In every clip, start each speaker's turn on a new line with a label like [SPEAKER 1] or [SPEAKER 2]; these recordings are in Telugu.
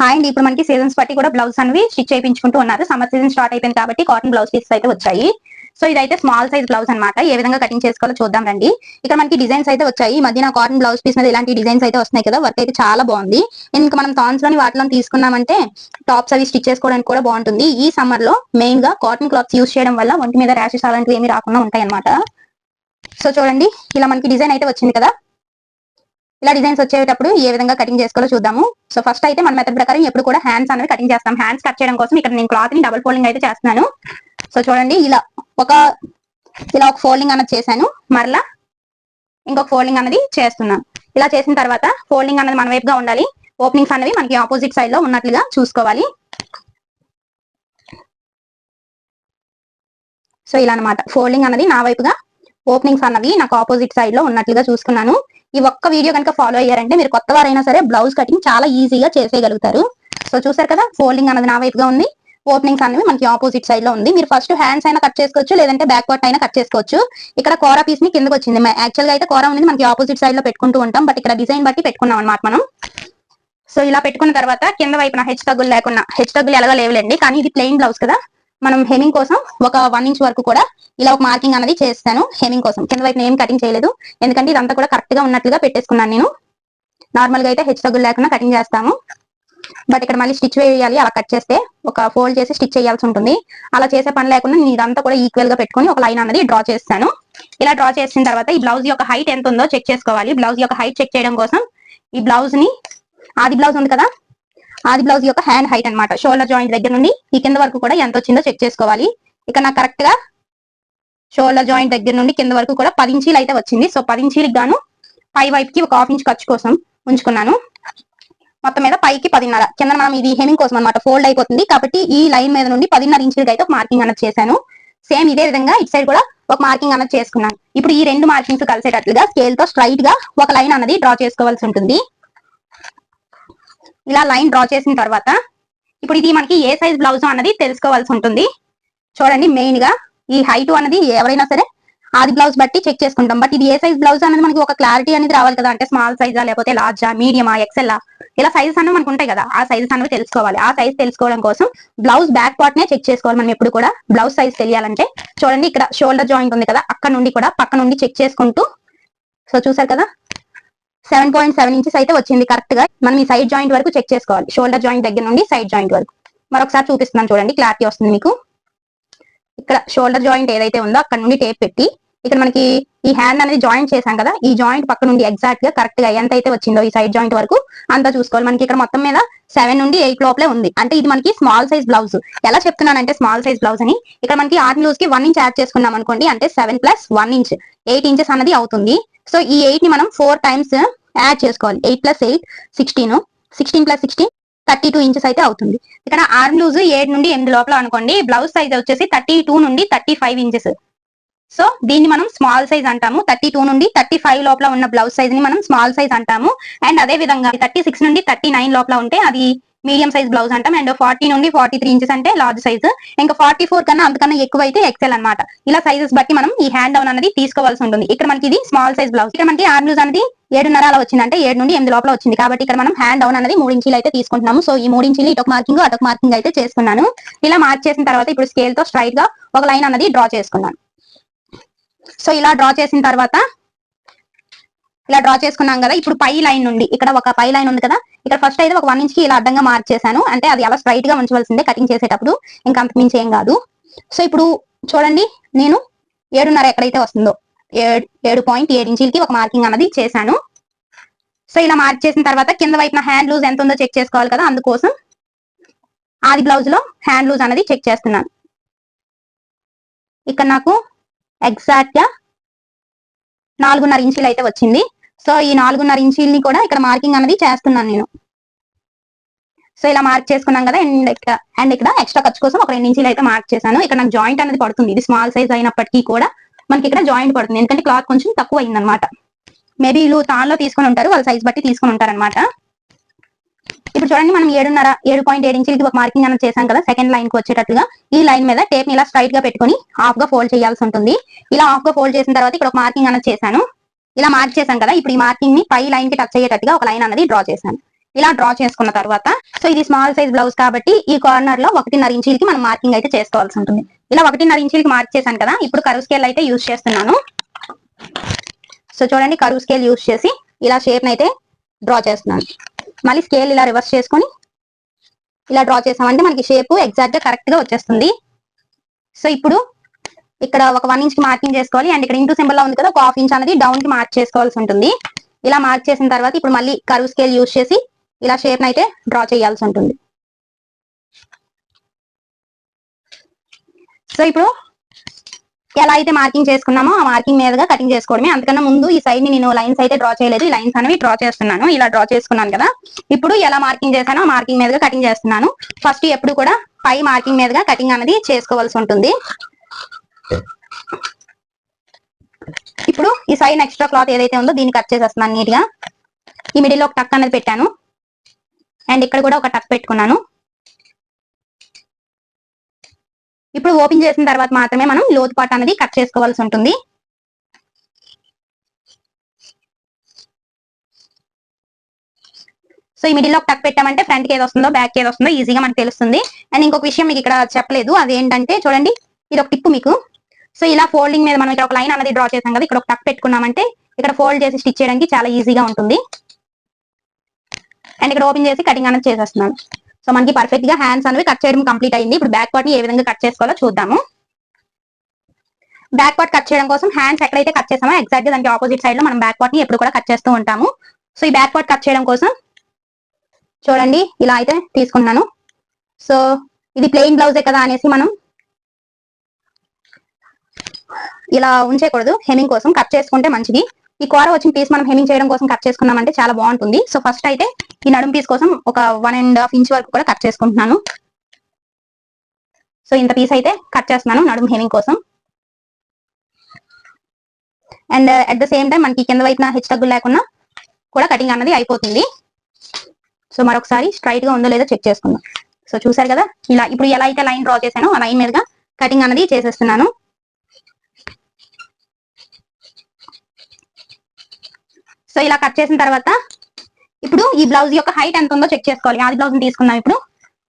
[SPEAKER 1] హాయ్ అండి. ఇప్పుడు మనకి సీజన్స్ బట్టి కూడా బ్లౌజ్ అనేవి స్టిచ్ చేయించుకుంటూ ఉన్నారు. సమ్మర్ సీజన్ స్టార్ట్ అయిపోయింది కాబట్టి కాటన్ బ్లౌజ్ పీసెస్ అయితే వచ్చాయి. సో ఇదైతే స్మాల్ సైజ్ బ్లౌజ్ అన్నమాట. ఏ విధంగా కటింగ్ చేసుకోవాలో చూద్దాం రండి. ఇక్కడ మనకి డిజైన్స్ అయితే వచ్చాయి. ఈ మధ్యన కాటన్ బ్లౌజ్ పీస్ మీద ఇలాంటి డిజైన్స్ అయితే వస్తున్నాయి కదా. వర్క్ అయితే చాలా బాగుంది. ఇంకా మనం థాన్స్లోని వాటిలో తీసుకున్నామంటే టాప్స్ అవి స్టిచ్ చేసుకోవడానికి కూడా బాగుంటుంది. ఈ సమ్మర్లో మెయిన్గా కాటన్ క్లాత్స్ యూస్ చేయడం వల్ల ఒంటి మీద ర్యాషెస్ అలాంటివి ఏమి రాకుండా ఉంటాయి అనమాట సో చూడండి. ఇలా మనకి డిజైన్ అయితే వచ్చింది కదా. ఇలా డిజైన్స్ వచ్చేటప్పుడు ఏ విధంగా కటింగ్ చేసుకోవాలో చూద్దాము. సో ఫస్ట్ అయితే మన మెథడ్ ప్రకారం ఎప్పుడు కూడా హ్యాండ్స్ అనేవి కటింగ్ చేస్తాం. హ్యాండ్స్ కట్ చేయడం కోసం ఇక్కడ నేను క్లాత్ని డబుల్ ఫోల్డింగ్ అయితే చేస్తున్నాను. సో చూడండి ఇలా ఒక ఇలా ఒక ఫోల్డింగ్ అన్నది చేశాను. మరలా ఇంకొక ఫోల్డింగ్ అనేది చేస్తున్నాను. ఇలా చేసిన తర్వాత ఫోల్డింగ్ అనేది మన వైపుగా ఉండాలి. ఓపెనింగ్స్ అనేవి మనకి ఆపోజిట్ సైడ్లో ఉన్నట్లుగా చూసుకోవాలి. సో ఇలా అన్నమాట. ఫోల్డింగ్ అనేది నా వైపుగా ఓపెనింగ్స్ అన్నవి నాకు ఆపోజిట్ సైడ్లో ఉన్నట్లుగా చూసుకున్నాను. ఈ ఒక్క వీడియో కనుక ఫాలో అయ్యారంటే మీరు కొత్త వారైనా సరే బ్లౌజ్ కటింగ్ చాలా ఈజీగా చేసేయగలుగుతారు. సో చూసారు కదా ఫోల్డింగ్ అనేది నా వైపుగా ఉంది. ఓపెనింగ్స్ అనేవి మనకి ఆపోజిట్ సైడ్లో ఉంది. మీరు ఫస్ట్ హ్యాండ్స్ అయినా కట్ చేసుకోవచ్చు లేదంటే బ్యాక్ పార్ట్ అయినా కట్ చేసుకోవచ్చు. ఇక్కడ కోరా పీస్ని కిందకి వచ్చింది. యాక్చువల్గా అయితే కోరా ఉంది మనకి ఆపోజిట్ సైడ్లో పెట్టుకుంటూ ఉంటాం. బట్ ఇక్కడ డిజైన్ బట్టి పెట్టుకున్నాం అనమాట మనం. సో ఇలా పెట్టుకున్న తర్వాత కింద వైపున హెచ్ తగ్గులు లేకుండా హెచ్ తగ్గులు ఎలాగో లేవులేండి. కానీ ఇది ప్లెయిన్ బ్లౌజ్ కదా. మనం హెమింగ్ కోసం ఒక వన్ ఇంచ్ వరకు కూడా ఇలా ఒక మార్కింగ్ అనేది చేస్తాను హెమింగ్ కోసం. కింద వైపు ఏం కటింగ్ చేయలేదు. ఎందుకంటే ఇదంతా కూడా కరెక్ట్గా ఉన్నట్లుగా పెట్టేసుకున్నాను నేను. నార్మల్గా అయితే హెచ్ తగ్గులు లేకుండా కటింగ్ చేస్తాము. బట్ ఇక్కడ మళ్ళీ స్టిచ్ వేయాలి. అలా కట్ చేస్తే ఒక ఫోల్డ్ చేసి స్టిచ్ చేయాల్సి ఉంటుంది. అలా చేసే పని లేకుండా నేను ఇదంతా కూడా ఈక్వల్గా పెట్టుకొని ఒక లైన్ అనేది డ్రా చేస్తాను. ఇలా డ్రా చేసిన తర్వాత ఈ బ్లౌజ్ యొక్క హైట్ ఎంత ఉందో చెక్ చేసుకోవాలి. బ్లౌజ్ యొక్క హైట్ చెక్ చేయడం కోసం ఈ బ్లౌజ్ని ఆది బ్లౌజ్ ఉంది కదా ఆది బ్లౌజ్ యొక్క హ్యాండ్ హైట్ అన్నమాట. షోల్డర్ జాయింట్ దగ్గర నుండి ఈ కింద వరకు కూడా ఎంత వచ్చిందో చెక్ చేసుకోవాలి. ఇక్కడ నాకు కరెక్ట్గా షోల్డర్ జాయింట్ దగ్గర నుండి కింద వరకు కూడా పది ఇంచీలు అయితే వచ్చింది. సో పది ఇంచీలకు గాను పై వైపుకి ఒక హాఫ్ ఇంచ్ ఖర్చు కోసం ఉంచుకున్నాను. మొత్తం మీద పైకి పదిన్నర. కింద మనం ఇది హెమింగ్ కోసం అనమాట ఫోల్డ్ అయిపోతుంది. కాబట్టి ఈ లైన్ మీద నుండి పదిన్నర ఇంచులకి అయితే ఒక మార్కింగ్ అన్నది చేశాను. సేమ్ ఇదే విధంగా ఇటు సైడ్ కూడా ఒక మార్కింగ్ అన్నది చేసుకున్నాను. ఇప్పుడు ఈ రెండు మార్కింగ్స్ కలిసేటట్లుగా స్కేల్తో స్ట్రైట్గా ఒక లైన్ అన్నది డ్రా చేసుకోవాల్సి ఉంటుంది. ఇలా లైన్ డ్రా చేసిన తర్వాత ఇప్పుడు ఇది మనకి ఏ సైజ్ బ్లౌజ్ అన్నది తెలుసుకోవాల్సి ఉంటుంది. చూడండి మెయిన్గా ఈ హైట్ అనేది ఎవరైనా సరే ఆది బ్లౌజ్ బట్టి చెక్ చేసుకుంటాం. బట్ ఇది ఏ సైజ్ బ్లౌజ్ అనేది మనకి ఒక క్లారిటీ అనేది రావాలి కదా. అంటే స్మాల్ సైజా లేకపోతే లార్జా మీడియమా ఎక్సెల్ ఇలా సైజెస్ అనేవి మనకు ఉంటాయి కదా. ఆ సైజెస్ అనేవి తెలుసుకోవాలి. ఆ సైజ్ తెలుసుకోవడం కోసం బ్లౌజ్ బ్యాక్ పార్ట్ నే చెక్ చేసుకోవాలి మనం ఎప్పుడు కూడా. బ్లౌజ్ సైజ్ తెలియాలంటే. చూడండి ఇక్కడ షోల్డర్ జాయింట్ ఉంది కదా. అక్కడ నుండి కూడా పక్క నుండి చెక్ చేసుకుంటూ. సో చూసారు కదా? సెవెన్ పాయింట్ సెవెన్ ఇంచెస్ అయితే వచ్చింది. కరెక్ట్గా మనం ఈ సైడ్ జాయింట్ వరకు చెక్ చేసుకోవాలి. షోల్డర్ జాయింట్ దగ్గర నుండి సైడ్ జాయింట్ వరకు. మరొకసారి చూపిస్తున్నాను చూడండి. క్లారిటీ వస్తుంది మీకు. ఇక్కడ షోల్డర్ జాయింట్ ఏదైతే ఉందో అక్కడ నుండి టేప్ పెట్టి ఇక్కడ మనకి ఈ హ్యాండ్ అనేది జాయింట్ చేశాం కదా. ఈ జాయింట్ పక్క నుండి ఎగ్జాక్ట్గా కరెక్ట్గా ఎంత అయితే వచ్చిందో ఈ సైడ్ జాయింట్ వరకు అంతా చూసుకోవాలి. మనకి ఇక్కడ మొత్తం మీద సెవెన్ నుండి ఎయిట్ లోపలే ఉంది. అంటే ఇది మనకి స్మాల్ సైజ్ బ్లౌజ్ ఎలా చెప్తున్నానంటే స్మాల్ సైజ్ బ్లౌజ్ అని ఇక్కడ మనకి ఆర్మ్ లూజ్కి వన్ ఇంచ్ యాడ్ చేసుకున్నాం అనుకోండి. అంటే seven plus one inch eight inches అన్నది అవుతుంది. సో ఈ ఎయిట్ని మనం ఫోర్ టైమ్స్ యాడ్ చేసుకోవాలి. Eight plus eight sixteen. Sixteen plus sixteen thirty two inches అయితే అవుతుంది. ఇక్కడ ఆర్మ్ లూజ్ ఏడు నుండి ఎనిమిది లోపల అనుకోండి. బ్లౌజ్ సైజ్ వచ్చేసి థర్టీ టూ నుండి థర్టీ ఫైవ్ ఇంచెస్. సో దీన్ని మనం స్మాల్ సైజ్ అంటాము. థర్టీ టూ నుండి థర్టీ ఫైవ్ లోపల ఉన్న బ్లౌజ్ సైజ్ని మనం స్మాల్ సైజ్ అంటాము. అండ్ అదే విధంగా థర్టీ సిక్స్ నుండి థర్టీ నైన్ లోపల ఉంటే అది మీడియం సైజ్ బ్లౌజ్ అంటాం. అండ్ ఫార్టీ నుండి ఫార్టీ త్రీ ఇంచెస్ అంటే లార్జ్ సైజ్ ఇంకా ఫార్టీ ఫోర్ కన్నా అంతకన్నా ఎక్కువ అయితే ఎక్సెల్ అన్నమాట. ఇలా సైజెస్ బట్టి మనం ఈ హ్యాండ్ డౌన్ అనేది తీసుకోవాల్సి ఉంటుంది. ఇక్కడ మనకి ఇది స్మాల్ సైజ్ బ్లౌజ్ ఇక్కడ మనకి ఆర్మ్ లూజ్ అనేది ఏడున్నర అలా వచ్చింది అంటే ఏడు నుండి ఎనిమిది లోపల వచ్చింది. కాబట్టి ఇక్కడ మనం హ్యాండ్ డౌన్ అనేది మూడు ఇంచీలు అయితే తీసుకుంటున్నాము. సో ఈ మూడు ఇంచీలు ఇటొక మార్కింగ్ అటొక మార్కింగ్ అయితే చేసుకున్నాను. ఇలా మార్క్ చేసిన తర్వాత ఇప్పుడు స్కేల్తో స్ట్రైట్గా ఒక లైన్ అనేది డ్రా చేసుకున్నాను. సో ఇలా డ్రా చేసిన తర్వాత ఇలా డ్రా చేసుకున్నాం కదా. ఇప్పుడు పై లైన్ నుండి ఇక్కడ ఒక పై లైన్ ఉంది కదా. ఇక్కడ ఫస్ట్ అయితే ఒక వన్ ఇంచ్కి ఇలా అడ్డంగా మార్చేసాను అంటే అది అలా స్ట్రైట్గా ఉంచవలసిందే కటింగ్ చేసేటప్పుడు. ఇంకా అంత మించి ఏం కాదు. సో ఇప్పుడు చూడండి నేను ఏడున్నర ఎక్కడైతే వస్తుందో ఏడు ఏడు పాయింట్ ఏడు ఇంచీలకి ఒక మార్కింగ్ అన్నది చేశాను. సో ఇలా మార్క్ చేసిన తర్వాత కింద వైపున హ్యాండ్ లూజ్ ఎంత ఉందో చెక్ చేసుకోవాలి కదా అందుకోసం ఆది బ్లౌజ్లో హ్యాండ్ లూజ్ అనేది చెక్ చేస్తున్నాను. ఇక్కడ నాకు ఎగ్జాక్ట్గా నాలుగున్నర ఇంచీలు అయితే వచ్చింది. సో ఈ నాలుగున్నర ఇంచీల్ని కూడా ఇక్కడ మార్కింగ్ అనేది చేస్తున్నాను నేను. సో ఇలా మార్క్ చేసుకున్నాం కదా అండ్ ఇక్కడ అండ్ ఇక్కడ ఎక్స్ట్రా ఖర్చు కోసం ఒక రెండు ఇంచీలు అయితే మార్క్ చేశాను. ఇక్కడ నాకు జాయింట్ అనేది పడుతుంది. ఇది స్మాల్ సైజ్ అయినప్పటికీ కూడా మనకి ఇక్కడ జాయింట్ పడుతుంది. ఎందుకంటే క్లాత్ కొంచెం తక్కువ అయిందనమాట మేబీ వీళ్ళు తాన్లో తీసుకొని ఉంటారు వాళ్ళ సైజ్ బట్టి తీసుకొని ఉంటారనమాట ఇప్పుడు చూడండి మనం ఏడున్నర ఏడు పాయింట్ ఏడు ఇంచులకి ఒక మార్కింగ్ అనేది చేశాం కదా సెకండ్ లైన్కి వచ్చేటట్టుగా. ఈ లైన్ మీద టేప్ని ఇలా స్ట్రైట్గా పెట్టుకొని హాఫ్గా ఫోల్డ్ చేయాల్సి ఉంటుంది. ఇలా హాఫ్గా ఫోల్డ్ చేసిన తర్వాత ఇక్కడ ఒక మార్కింగ్ అనేది చేశాను. ఇలా మార్క్ చేశాం కదా ఇప్పుడు ఈ మార్కింగ్ని పై లైన్కి టచ్ అయ్యేటట్టుగా ఒక లైన్ అనేది డ్రా చేశాను. ఇలా డ్రా చేసుకున్న తర్వాత సో ఇది స్మాల్ సైజ్ బ్లౌజ్ కాబట్టి ఈ కార్నర్లో ఒకటిన్నర ఇంచీలకి మనం మార్కింగ్ అయితే చేసుకోవాల్సి ఉంటుంది. ఇలా ఒకటిన్నర ఇంచీలకి మార్క్ చేశాను కదా ఇప్పుడు కరువు స్కేల్ అయితే యూజ్ చేస్తున్నాను. సో చూడండి కరువు స్కేల్ యూజ్ చేసి ఇలా షేప్ అయితే డ్రా చేస్తున్నాను. మళ్ళీ స్కేల్ ఇలా రివర్స్ చేసుకొని ఇలా డ్రా చేసామంటే మనకి షేప్ ఎగ్జాక్ట్గా కరెక్ట్గా వచ్చేస్తుంది. సో ఇప్పుడు ఇక్కడ ఒక వన్ ఇంచ్కి మార్కింగ్ చేసుకోవాలి. అండ్ ఇక్కడ ఇంటూ సింబల్లో ఉంది కదా ఒక హాఫ్ ఇంచ్ అనేది డౌన్కి మార్క్ చేసుకోవాల్సి ఉంటుంది. ఇలా మార్క్ చేసిన తర్వాత ఇప్పుడు మళ్ళీ కరువు స్కేల్ యూజ్ చేసి ఇలా షేప్ అయితే డ్రా చేయాల్సి ఉంటుంది. సో ఇప్పుడు ఎలా అయితే మార్కింగ్ చేసుకున్నామో ఆ మార్కింగ్ మీదగా కటింగ్ చేసుకోవడమే. అంతకన్నా ముందు ఈ సైడ్ని నేను లైన్స్ అయితే డ్రా చేయలేదు. ఈ లైన్స్ అనేవి డ్రా చేస్తున్నాను. ఇలా డ్రా చేసుకున్నాను కదా. ఇప్పుడు ఎలా మార్కింగ్ చేశానో ఆ మార్కింగ్ మీదగా కటింగ్ చేస్తున్నాను. ఫస్ట్ ఎప్పుడు కూడా పై మార్కింగ్ మీదగా కటింగ్ అనేది చేసుకోవాల్సి ఉంటుంది. ఇప్పుడు ఈ సైడ్ ఎక్స్ట్రా క్లాత్ ఏదైతే ఉందో దీన్ని కట్ చేసేస్తున్నాను నీట్గా. ఈ మిడిల్లో ఒక టక్ అనేది పెట్టాను. అండ్ ఇక్కడ కూడా ఒక టక్ పెట్టుకున్నాను. ఇప్పుడు ఓపెన్ చేసిన తర్వాత మాత్రమే మనం లోతు పాట అనేది కట్ చేసుకోవాల్సి ఉంటుంది. సో ఈ మిడిల్లో టక్ పెట్టామంటే ఫ్రంట్కి ఏది వస్తుందో బ్యాక్ ఏదో ఏది వస్తుందో ఈజీగా మనకు తెలుస్తుంది. అండ్ ఇంకొక విషయం మీకు ఇక్కడ చెప్పలేదు. అదేంటంటే చూడండి ఇది ఒక టిప్ మీకు. సో ఇలా ఫోల్డింగ్ మీద మనం ఇక్కడ ఒక లైన్ అనేది డ్రా చేసాం కదా ఇక్కడ ఒక టక్ పెట్టుకున్నామంటే ఇక్కడ ఫోల్డ్ చేసి స్టిచ్ చేయడానికి చాలా ఈజీగా ఉంటుంది. అండ్ ఇక్కడ ఓపెన్ చేసి కటింగ్ అనేది చేసేస్తున్నాను. సో మనకి పర్ఫెక్ట్గా హ్యాండ్స్ అనేవి కట్ చేయడం కంప్లీట్ అయింది. ఇప్పుడు బ్యాక్ పార్ట్ని ఏ విధంగా కట్ చేసుకోవాలో చూద్దాము. బ్యాక్ పార్ట్ కట్ చేయడం కోసం హ్యాండ్స్ ఎక్కడైతే కట్ చేసామో ఎగ్జాక్ట్గా దానికి ఆపోజిట్ సైడ్లో మనం బ్యాక్ పార్ట్ని ఎప్పుడు కూడా కట్ చేస్తూ ఉంటాము. సో ఈ బ్యాక్ పార్ట్ కట్ చేయడం కోసం చూడండి ఇలా అయితే తీసుకున్నాను. సో ఇది ప్లెయిన్ బ్లౌజే కదా అనేసి మనం ఇలా ఉంచేయకూడదు హెమింగ్ కోసం కట్ చేసుకుంటే మంచిది. ఈ కూర వచ్చిన పీస్ మనం హెమింగ్ చేయడం కోసం కట్ చేసుకున్నామంటే చాలా బాగుంటుంది. సో ఫస్ట్ అయితే ఈ నడుం పీస్ కోసం ఒక వన్ అండ్ హాఫ్ ఇంచ్ వరకు కూడా కట్ చేసుకుంటున్నాను. సో ఇంత పీస్ అయితే కట్ చేస్తున్నాను నడుం హెమింగ్ కోసం. And at the same time మనకి కింద వైపున హెచ్ తగ్గులు లేకుండా కూడా కటింగ్ అన్నది అయిపోతుంది. సో మరొకసారి స్ట్రైట్గా ఉందో లేదో చెక్ చేసుకుందాం. సో చూసారు కదా? ఇలా ఇప్పుడు ఎలా అయితే లైన్ డ్రా చేశానో ఆ లైన్ మీదుగా కటింగ్ అన్నది చేసేస్తున్నాను. సో ఇలా కట్ చేసిన తర్వాత ఇప్పుడు ఈ బ్లౌజ్ యొక్క హైట్ ఎంత ఉందో చెక్ చేసుకోవాలి. ఆది బ్లౌజ్ తీసుకుందాం ఇప్పుడు.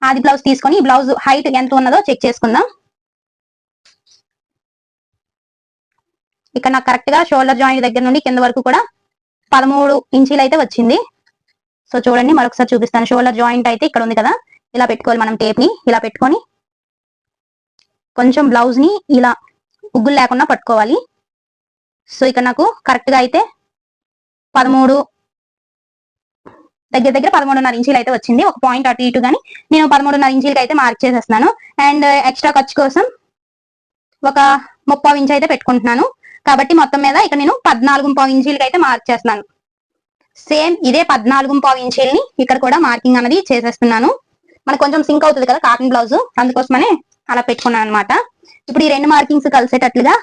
[SPEAKER 1] ఆది బ్లౌజ్ తీసుకొని ఈ బ్లౌజ్ హైట్ ఎంత ఉన్నదో చెక్ చేసుకుందాం. ఇక్కడ నాకు కరెక్ట్గా షోల్డర్ జాయింట్ దగ్గర నుండి కింద వరకు కూడా పదమూడు ఇంచీలు అయితే వచ్చింది. సో చూడండి మరొకసారి చూపిస్తాను. షోల్డర్ జాయింట్ అయితే ఇక్కడ ఉంది కదా. ఇలా పెట్టుకోవాలి మనం టేప్ని. ఇలా పెట్టుకొని కొంచెం బ్లౌజ్ని ఇలా ఉగ్గులు లేకుండా పట్టుకోవాలి. సో ఇక్కడ నాకు కరెక్ట్గా అయితే పదమూడు దగ్గర దగ్గర పదమూడున్నర ఇంచీలు అయితే వచ్చింది. ఒక పాయింట్ అటు ఇటు కానీ నేను పదమూడున్నర ఇంచీలకి అయితే మార్క్ చేసేస్తున్నాను అండ్ ఎక్స్ట్రా uh, ఖర్చు కోసం ఒక ముప్పై ఇంచ్ అయితే పెట్టుకుంటున్నాను. కాబట్టి మొత్తం మీద ఇక్కడ నేను పద్నాలుగు పావు ఇంచీలకి అయితే మార్క్ చేస్తున్నాను. సేమ్ ఇదే పద్నాలుగు పావు ఇంచీలని ఇక్కడ కూడా మార్కింగ్ అనేది చేసేస్తున్నాను. మనకు కొంచెం సింక్ అవుతుంది కదా కాటన్ బ్లౌజ్ అందుకోసమనే అలా పెట్టుకున్నాను అనమాట ఇప్పుడు ఈ రెండు మార్కింగ్స్ కలిసేటట్లుగా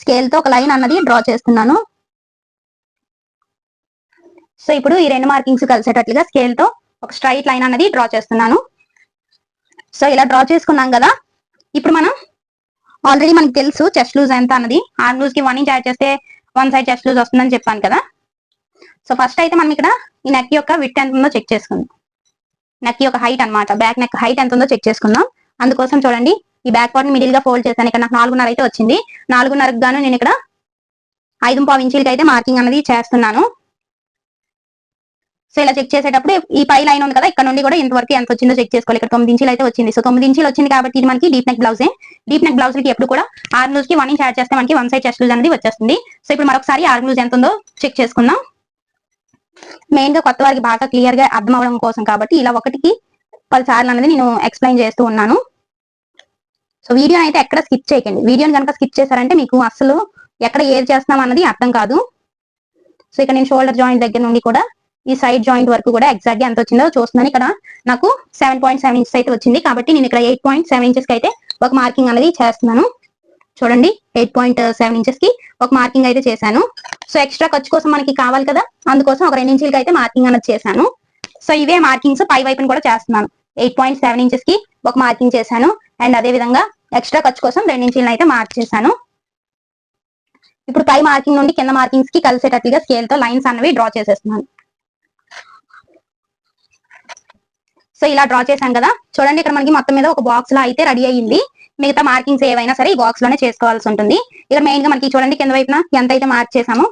[SPEAKER 1] స్కేల్తో ఒక లైన్ అన్నది డ్రా చేస్తున్నాను. సో ఇప్పుడు ఈ రెండు మార్కింగ్స్ కలిసేటట్లుగా స్కేల్తో ఒక స్ట్రైట్ లైన్ అనేది డ్రా చేస్తున్నాను. సో ఇలా డ్రా చేసుకున్నాం కదా. ఇప్పుడు మనం ఆల్రెడీ మనకి తెలుసు చెస్ట్ లూజ్ ఎంత అన్నది. ఆర్మ్ లూజ్కి వన్ ఇంచ్ యాడ్ చేస్తే వన్ సైడ్ చెస్ట్ లూజ్ వస్తుందని చెప్పాను కదా. సో ఫస్ట్ అయితే మనం ఇక్కడ ఈ నెక్ యొక్క విత్ ఎంత ఉందో చెక్ చేసుకుందాం. నెక్ యొక్క హైట్ అన్నమాట. బ్యాక్ నెక్ హైట్ ఎంత ఉందో చెక్ చేసుకుందాం. అందుకోసం చూడండి ఈ బ్యాక్ పార్ట్ మిడిల్గా ఫోల్డ్ చేశాను. ఇక్కడ నాకు నాలుగున్నర అయితే వచ్చింది. నాలుగున్నరకు గాను నేను ఇక్కడ ఐదు పావు ఇంచీలకి అయితే మార్కింగ్ అనేది చేస్తున్నాను. సో ఇలా చెక్ చేసేటప్పుడు ఈ పై లైన్ ఉంది కదా ఇక్కడ నుండి కూడా ఇంతవరకు ఎంత వచ్చిందో చెక్ చేసుకోవాలి. ఇక్కడ తొమ్మిది ఇంచీలు అయితే వచ్చింది. సో తొమ్మిది ఇంచీలు వచ్చింది కాబట్టి ఇది మనకి డీప్ నెక్ బ్లౌజే డీప్ నెక్ బ్లౌజ్కి ఎప్పుడు కూడా ఆర్మ్ లూజ్కి వన్ ఇంచ్ యాడ్ చేస్తే మనకి వన్ సైడ్ చెస్ట్ లూజ్ అనేది వచ్చేస్తుంది. సో ఇప్పుడు మరొకసారి ఆర్మ్ లూజ్ ఎంత ఉందో చెక్ చేసుకుందాం. మెయిన్గా కొత్త వారికి బాగా క్లియర్గా అర్థం అవడం కోసం కాబట్టి ఇలా ఒకటికి పది సార్లు అనేది నేను ఎక్స్ప్లెయిన్ చేస్తూ ఉన్నాను. సో వీడియో అయితే ఎక్కడ స్కిప్ చేయకండి. వీడియోని కనుక స్కిప్ చేశారంటే మీకు అసలు ఎక్కడ ఏది చేస్తున్నాం అన్నది అర్థం కాదు. సో ఇక్కడ నేను షోల్డర్ జాయింట్ దగ్గర నుండి కూడా ఈ సైడ్ జాయింట్ వరకు కూడా ఎగ్జాక్ట్గా ఎంత వచ్చిందో చూస్తున్నాను. ఇక్కడ నాకు సెవెన్ పాయింట్ సెవెన్ ఇంచెస్ అయితే వచ్చింది. కాబట్టి నేను ఇక్కడ ఎయిట్ పాయింట్ సెవెన్ ఇంచెస్కి అయితే ఒక మార్కింగ్ అనేది చేస్తున్నాను. చూడండి ఎయిట్ పాయింట్ సెవెన్ ఇంచెస్కి ఒక మార్కింగ్ అయితే చేశాను. సో ఎక్స్ట్రా ఖర్చు కోసం మనకి కావాలి కదా? అందుకోసం ఒక రెండు ఇంచులకి అయితే మార్కింగ్ అనేది చేశాను. సో ఇవే మార్కింగ్స్ పై వైపున కూడా చేస్తున్నాను. ఎయిట్ పాయింట్ సెవెన్ ఇంచెస్కి ఒక మార్కింగ్ చేశాను. అండ్ అదే విధంగా ఎక్స్ట్రా ఖర్చు కోసం రెండు ఇంచులను అయితే మార్క్ చేశాను. ఇప్పుడు పై మార్కింగ్ నుండి కింద మార్కింగ్స్కి కలిసేటట్లుగా స్కేల్తో లైన్స్ అనేవి డ్రా చేసేస్తున్నాను. సో ఇలా డ్రా చేశాం కదా. చూడండి ఇక్కడ మనకి మొత్తం మీద ఒక బాక్స్ లా అయితే రెడీ అయ్యింది. మిగతా మార్కింగ్స్ ఏవైనా సరే ఈ బాక్స్లోనే చేసుకోవాల్సి ఉంటుంది. ఇక్కడ మెయిన్గా మనకి చూడండి కింద వైపున ఎంత అయితే మార్క్ చేసామో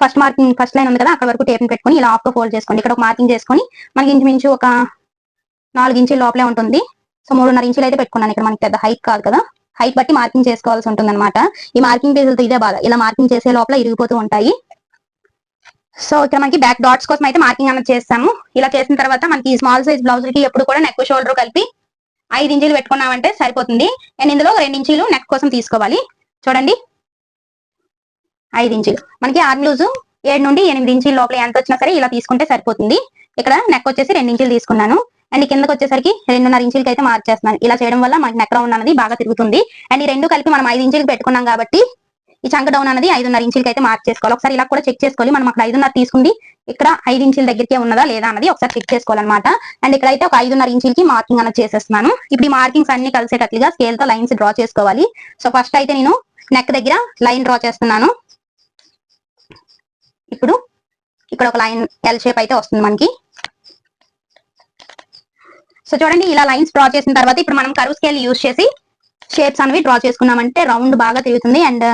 [SPEAKER 1] ఫస్ట్ మార్కింగ్ ఫస్ట్ లైన్ ఉంది కదా అక్కడ వరకు టేప్ పెట్టుకుని ఇలా ఆఫ్ ఫోల్డ్ చేసుకోండి. ఇక్కడ ఒక మార్కింగ్ చేసుకొని మనకి ఇంచుమించు ఒక నాలుగు ఇంచుల లోపలే ఉంటుంది. సో మూడున్నర ఇంచులు అయితే పెట్టుకున్నాను. ఇక్కడ మనకి పెద్ద హైట్ కాదు కదా. హైట్ బట్టి మార్కింగ్ చేసుకోవాల్సి ఉంటుంది అనమాట ఈ మార్కింగ్ పేజీలతో ఇదే బాధ. ఇలా మార్కింగ్ చేసే లోపల ఇరిగిపోతూ ఉంటాయి. సో ఇక్కడ మనకి బ్యాక్ డాట్స్ కోసం అయితే మార్కింగ్ అన్నది చేస్తాము. ఇలా చేసిన తర్వాత మనకి స్మాల్ సైజ్ బ్లౌజ్కి ఎప్పుడు కూడా నెక్ షోల్డర్ కలిపి ఐదు ఇంచులు పెట్టుకున్నామంటే సరిపోతుంది. అండ్ ఇందులో రెండు ఇంచులు నెక్ కోసం తీసుకోవాలి. చూడండి. ఐదు ఇంచులు. మనకి ఆర్మ్ లూజ్ ఏడు నుండి ఎనిమిది ఇంచుల లోపల ఎంత వచ్చినా సరే ఇలా తీసుకుంటే సరిపోతుంది. ఇక్కడ నెక్ వచ్చేసి రెండు ఇంచులు తీసుకున్నాను. అండ్ కిందకి వచ్చేసరికి రెండున్నర ఇంచులకి అయితే మార్చేస్తున్నాను ఇలా చేయడం వల్ల మనకి నెక్ రౌండ్ అనేది బాగా తిరుగుతుంది. అండ్ ఈ రెండు కలిపి మనం ఐదు ఇంచులకి పెట్టుకున్నాం కాబట్టి ఈ చంక డౌన్ అనేది ఐదున్నర ఇంచులకి అయితే మార్క్ చేసుకోవాలి. ఒకసారి ఇలా కూడా చెక్ చేసుకోవాలి. మనం అక్కడ ఐదున్నర తీసుకుంది. ఇక్కడ ఐదు ఇంచుల దగ్గరికే ఉన్నదా లేదా అన్నది ఒకసారి చెక్ చేసుకోవాలన్నమాట. అండ్ ఇక్కడ అయితే ఒక ఐదున్నర ఇంచులకి మార్కింగ్ అనేది చేసేస్తున్నాను. ఇప్పుడు ఈ మార్కింగ్స్ అన్ని కలిసేటట్లుగా స్కేల్తో లైన్స్ డ్రా చేసుకోవాలి. సో ఫస్ట్ అయితే నేను నెక్ దగ్గర లైన్ డ్రా చేస్తున్నాను. ఇప్పుడు ఇక్కడ ఒక లైన్ ఎల్ షేప్ అయితే వస్తుంది మనకి. సో చూడండి ఇలా లైన్స్ డ్రా చేసిన తర్వాత ఇప్పుడు మనం కరువు స్కేల్ యూజ్ చేసి షేప్స్ అనేవి డ్రా చేసుకున్నామంటే రౌండ్ బాగా తిరుగుతుంది. అండ్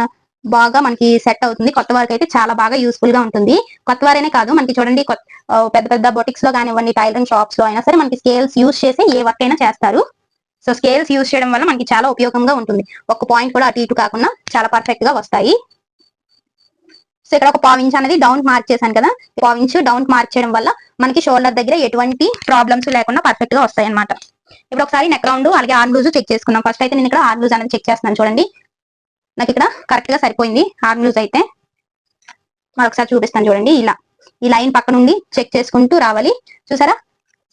[SPEAKER 1] బాగా మనకి సెట్ అవుతుంది. కొత్త వారికి అయితే చాలా బాగా యూస్ఫుల్గా ఉంటుంది. కొత్త వారైనా కాదు మనకి చూడండి కొత్త- పెద్ద పెద్ద బొటిక్స్లో కానివ్వండి టైలరింగ్ షాప్స్లో అయినా సరే మనకి స్కేల్స్ యూస్ చేసి ఏ వర్క్ అయినా చేస్తారు. సో స్కేల్స్ యూజ్ చేయడం వల్ల మనకి చాలా ఉపయోగంగా ఉంటుంది. ఒక పాయింట్ కూడా అటు ఇటు కాకుండా చాలా పర్ఫెక్ట్గా వస్తాయి. సో ఇక్కడ ఒక పావించ్ అనేది డౌన్ మార్క్ చేశాను కదా. పావించ్ డౌన్ మార్క్ చేయడం వల్ల మనకి షోల్డర్ దగ్గర ఎటువంటి ప్రాబ్లమ్స్ లేకుండా పర్ఫెక్ట్గా వస్తాయి అనమాట ఇప్పుడు ఒకసారి నెక్ రౌండ్ అలాగే ఆర్మ్ లూజ్ చెక్ చేసుకున్నాం ఫస్ట్ అయితే నేను ఇక్కడ ఆర్మ్ లూజ్ అనేది చెక్ చేస్తున్నాను చూడండి. నాకు ఇక్కడ కరెక్ట్గా సరిపోయింది. ఆర్మ్ లూజ్ అయితే మరొకసారి చూపిస్తాను చూడండి. ఇలా ఈ లైన్ పక్క నుండి చెక్ చేసుకుంటూ రావాలి. చూసారా?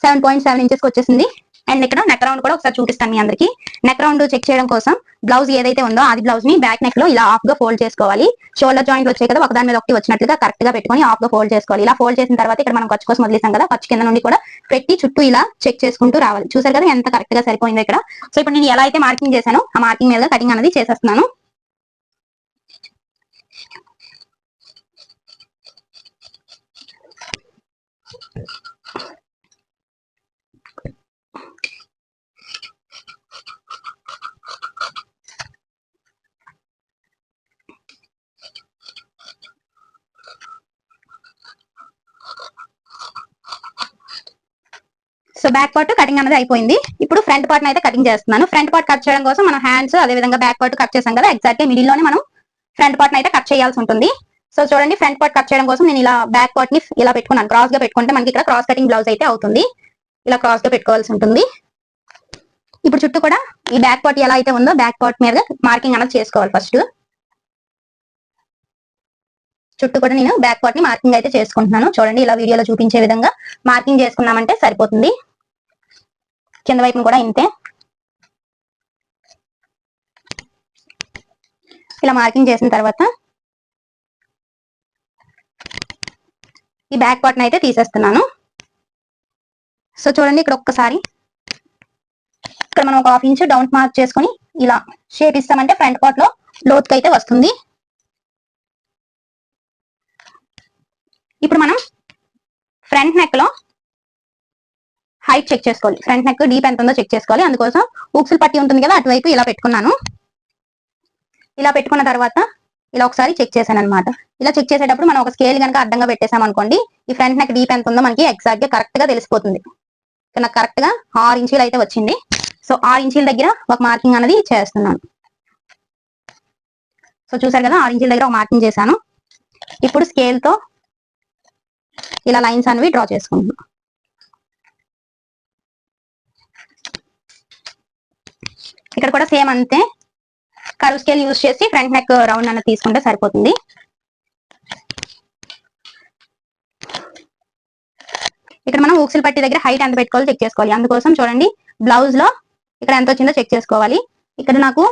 [SPEAKER 1] సెవెన్ పాయింట్ సెవెన్ ఇంచెస్ వచ్చేసింది. అండ్ ఇక్కడ నెక్ రౌండ్ కూడా ఒకసారి చూపిస్తాను మీ అందరికి. నెక్ రౌండ్ చెక్ చేయడం కోసం బ్లౌజ్ ఏదైతే ఉందో అది బ్లౌజ్ని బ్యాక్ నెక్లో ఇలా ఆఫ్గా ఫోల్డ్ చేసుకోవాలి. షోల్డర్ జాయింట్ వచ్చాయి కదా ఒకదాని మీద ఒకటి వచ్చినట్లుగా కరెక్ట్గా పెట్టుకొని ఆఫ్గా ఫోల్డ్ చేసుకోవాలి. ఇలా ఫోల్డ్ చేసిన తర్వాత ఇక్కడ మనం ఖర్చు కోసం వదిలేసాం కదా ఖర్చు కింద నుండి కూడా పెట్టి చుట్టూ ఇలా చెక్ చేసుకుంటూ రావాలి. చూసారు కదా ఎంత కరెక్ట్గా సరిపోయిందో ఇక్కడ. సో ఇప్పుడు నేను ఎలా అయితే మార్కింగ్ చేశానో ఆ మార్కింగ్ మీద కటింగ్ అనేది చేసేస్తున్నాను. సో బ్యాక్ పార్ట్ కటింగ్ అనేది అయిపోయింది. ఇప్పుడు ఫ్రంట్ పార్ట్ అయితే కటింగ్ చేస్తున్నాను. ఫ్రంట్ పార్ట్ కట్ చేయడం కోసం మనం హ్యాండ్స్ అదే విధంగా బ్యాక్ పార్ట్ కట్ చేసాం కదా ఎగ్జాక్ట్ మిడిల్లోనే మనం ఫ్రంట్ పార్ట్ అయితే కట్ చేయాల్సి ఉంటుంది. సో చూడండి ఫ్రంట్ పార్ట్ కట్ చేయడం కోసం నేను ఇలా బ్యాక్ పార్ట్ని ఇలా పెట్టుకున్నాను. క్రాస్గా పెట్టుకుంటే మనకి ఇక్కడ క్రాస్ కటింగ్ బ్లౌజ్ అయితే అవుతుంది. ఇలా క్రాస్గా పెట్టుకోవాల్సి ఉంటుంది. ఇప్పుడు చుట్టూ కూడా ఈ బ్యాక్ పార్ట్ ఎలా అయితే ఉందో బ్యాక్ పార్ట్ మీద మార్కింగ్ అనేది చేసుకోవాలి ఫస్ట్. చుట్టూ కూడా నేను బ్యాక్ పార్ట్ని మార్కింగ్ అయితే చేసుకుంటున్నాను. చూడండి ఇలా వీడియోలో చూపించే విధంగా మార్కింగ్ చేసుకున్నామంటే సరిపోతుంది. కింద వైపున కూడా ఇంతే. ఇలా మార్కింగ్ చేసిన తర్వాత ఈ బ్యాక్ పార్ట్ అయితే తీసేస్తున్నాను. సో చూడండి ఇక్కడ ఒక్కసారి. ఇక్కడ మనం ఒక హాఫ్ ఇంచ్ డౌన్ మార్క్ చేసుకొని ఇలా షేప్ ఇస్తామంటే ఫ్రంట్ పార్ట్లో లోతుకి అయితే వస్తుంది. ఇప్పుడు మనం ఫ్రంట్ నెక్లో హైట్ చెక్ చేసుకోవాలి. ఫ్రంట్ నెక్ డీప్ ఎంత ఉందో చెక్ చేసుకోవాలి. అందుకోసం ఉక్సులు పట్టి ఉంటుంది కదా అటువైపు ఇలా పెట్టుకున్నాను. ఇలా పెట్టుకున్న తర్వాత ఇలా ఒకసారి చెక్ చేశాను అనమాట ఇలా చెక్ చేసేటప్పుడు మనం ఒక స్కేల్ కనుక అడ్డంగా పెట్టేసాం అనుకోండి ఈ ఫ్రంట్ నెక్ డీప్ ఎంత ఉందో మనకి ఎగ్జాక్ట్గా కరెక్ట్గా తెలిసిపోతుంది. ఇక్కడ నాకు కరెక్ట్గా ఆరు ఇంచీలు అయితే వచ్చింది. సో ఆరు ఇంచీల దగ్గర ఒక మార్కింగ్ అనేది చేస్తున్నాను. సో చూసారు కదా ఆరు ఇంచీల దగ్గర ఒక మార్కింగ్ చేశాను. ఇప్పుడు స్కేల్తో ఇలా లైన్స్ అనేవి డ్రా చేసుకుంటున్నాను. ఇక్కడ కూడా సేమ్ అంతే. కరువు స్కేల్ యూజ్ చేసి ఫ్రంట్ నెక్ రౌండ్ అన్న తీసుకుంటే సరిపోతుంది. ఇక్కడ మనం ఊక్సిల్ పట్టి దగ్గర హైట్ ఎంత పెట్టుకోవాలో చెక్ చేసుకోవాలి. అందుకోసం చూడండి బ్లౌజ్లో ఇక్కడ ఎంత వచ్చిందో చెక్ చేసుకోవాలి. ఇక్కడ నాకు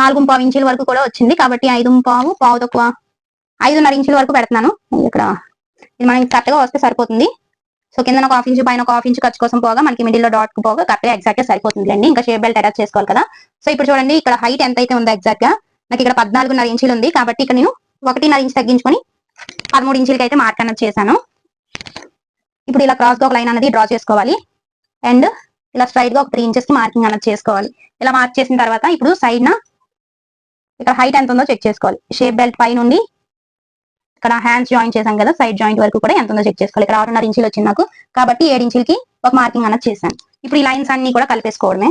[SPEAKER 1] నాలుగు పావు ఇంచుల వరకు కూడా వచ్చింది. కాబట్టి ఐదు పావు పావు తక్కువ ఐదున్నర ఇంచుల వరకు పెడుతున్నాను. ఇక్కడ ఇది మనకి కరెక్ట్గా వస్తే సరిపోతుంది. సో కింద ఒక హాఫ్ ఇంచ్ పైన ఒక హాఫ్ ఇంచ్ ఖర్చు కోసం పోగా మనకి మిడిల్లో డాట్ పోగా కరెక్ట్గా ఎగ్జాక్ట్గా సరిపోతుంది అండి ఇంకా షేప్ బెల్ట్ అటాచ్ చేసుకోవాలి కదా. సో ఇప్పుడు చూడండి ఇక్కడ హైట్ ఎంత అయితే ఉందో ఎగ్జాక్ట్గా నాకు ఇక్కడ పద్నాలుగున్నర ఇంచులు ఉంది. కాబట్టి ఇక్కడ నేను ఒకటిన్నర ఇంచు తగ్గించుకొని పదమూడు ఇంచులకి అయితే మార్క్ అన్నది చేశాను. ఇప్పుడు ఇలా క్రాస్గా ఒక లైన్ అనేది డ్రా చేసుకోవాలి. అండ్ ఇలా స్ట్రైట్గా ఒక త్రీ ఇంచెస్కి మార్కింగ్ అనేది చేసుకోవాలి. ఇలా మార్క్ చేసిన తర్వాత ఇప్పుడు సైడ్ న ఇక్కడ హైట్ ఎంత ఉందో చెక్ చేసుకోవాలి. షేప్ బెల్ట్ పై నుండి ఇక్కడ హ్యాండ్స్ జాయిన్ చేశాం కదా సైడ్ జాయింట్ వరకు కూడా ఎంత ఉందో చెక్ చేసుకోవాలి. ఇక్కడ ఆరున్నర ఇంచులు వచ్చింది నాకు కాబట్టి ఏడు ఇంచులకి ఒక మార్కింగ్ అన్నది చేశాను ఇప్పుడు ఈ లైన్స్ అన్ని కూడా కలిపేసుకోవడమే.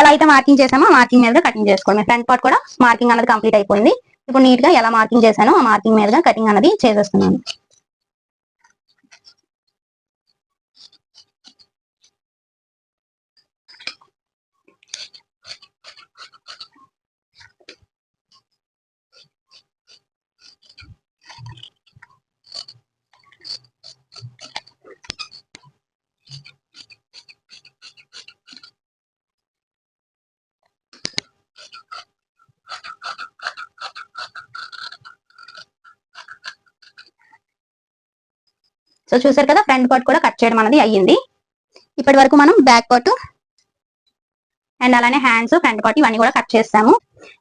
[SPEAKER 1] ఎలా అయితే మార్కింగ్ చేసామో ఆ మార్కింగ్ మీద కటింగ్ చేసుకోవడమే. ఫ్రంట్ పార్ట్ కూడా మార్కింగ్ అన్నది కంప్లీట్ అయిపోయింది. ఇప్పుడు నీట్గా ఎలా మార్కింగ్ చేశానో ఆ మార్కింగ్ మీద కటింగ్ అనేది చేసేస్తున్నాను. సో చూసారు కదా ఫ్రంట్ పార్ట్ కూడా కట్ చేయడం అనేది అయ్యింది. ఇప్పటి వరకు మనం బ్యాక్ పార్ట్ అండ్ అలానే హ్యాండ్స్ ఫ్రంట్ పార్ట్ ఇవన్నీ కూడా కట్ చేస్తాము.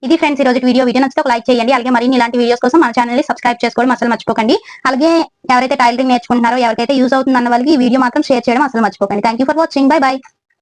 [SPEAKER 1] ఇది ఫ్రెండ్స్ ఈ రోజు వీడియో. వీడియో నచ్చితే ఒక లైక్ చేయండి. అలాగే మరిన్ని ఇలాంటి వీడియోస్ కోసం మన ఛానల్ని సబ్స్క్రైబ్ చేసుకోవడం అసలు మర్చిపోకండి. అలాగే ఎవరైతే టైలరింగ్ నేర్చుకుంటున్నారో ఎవరికైతే యూస్ అవుతుందన్న వాళ్ళకి ఈ వీడియో మాత్రం షేర్ చేయడం అసలు మర్చిపోకండి. Thank for watching bye bye